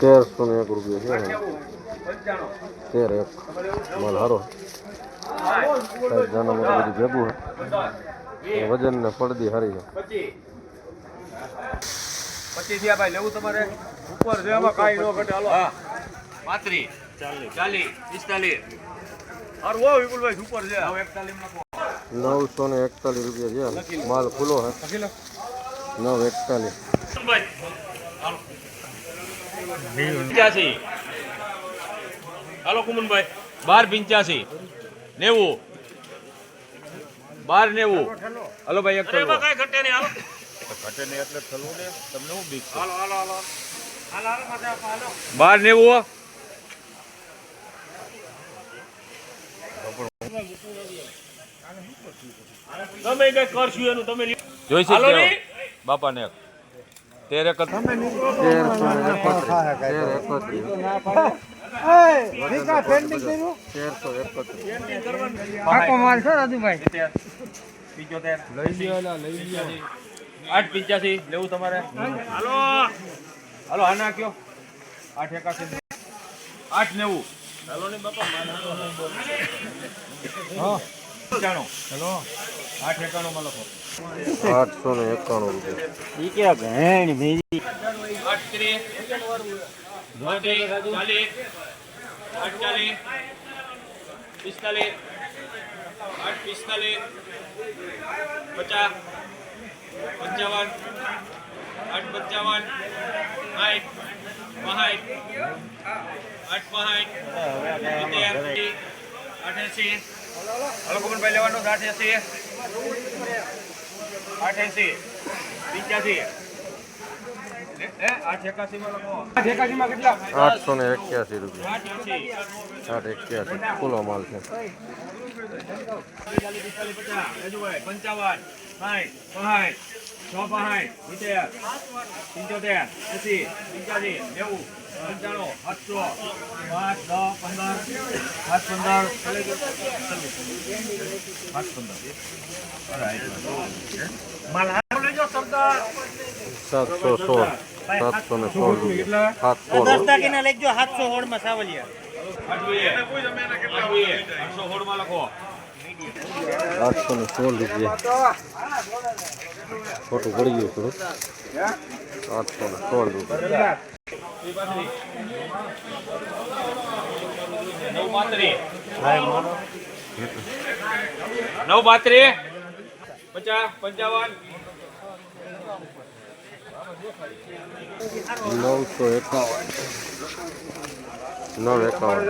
તેરસો ને એક રૂપિયા છે. તેર એક. માલ હારો. સાઈઝ નાના બધું બધી ભેગું છે. વજન ને પડદી હારી છે. પચીસ થયા ભાઈ લેવું તમારે? ઉપર છે એમાં કાંઈ ન ઘટે. હાલો. હા. પાંત્રીસ ચાલીસ. પિસ્તાલીસ. હારું હો વિપુલભાઈ ઉપર છે. હવે એકતાલીસ નાખો નવસો ને એકતાલીસ રૂપિયા છે. માલ ખુલ્લો હે નવ એકતાલીસ. પંચ્યાસી. હાલો કુમનભાઈ બાર પંચ્યાસી. નેવું. બાર નેવું. હાલો ભાઈ એક કઈ ઘટે નહીં હાલો. ઘટે નહીં એટલે થલું ને તમને હું બીક હાલો હાલો હાલો. બાર નેવું તમે કઈ કરશું એનું તમે જોઈ શકો બાપાને એક. ને તેર પિંચોતેર આઠ પિંચ્યાસી. લેવું તમારે? હાલો. હાલો આના નાખ્યો. આઠ એકાસી. આઠ નેવું. હાલો ને બાપા હેલો. આઠસો ને એકાણું રૂપિયા. આઠ આઠ પિસ્તાલીસ આઠ પિસ્તાલીસ પચાસ પંચાવન આઠ પંચાવન સાઠ પહાઈ આઠ સિત્તેર અઠ્યાસી હલો કુમનભાઈ લેવાનું છે અઠ્યાસી અઠ્યાસી પિંચ્યાસી. આઠસો ને એક્યાસી રૂપિયા. આઠ એક્યાસી. ખુલ્લો માલ છે. પંચાવન છ પહાઠ સિત્તેર પંચોતેર એસી પંચ્યાસી નેવું પંચાણું સાતસો પાંચ દસ પંદર સાત પંદર સાત પંદર માલ હારો લેજો સરદાર સાતસો સોળ સાતસો ને સોળ સાતસો સાતસો સાવલિયા. આઠસો હોળમાં લખો. આઠસો ને સોળ રૂપિયા. ખોટું પડી ગયું થોડું. આઠસો ને સોળ રૂપિયા નવ પાત્રી પચાસ પંચાવન. નવસો એકાવન. નવ એકાવન.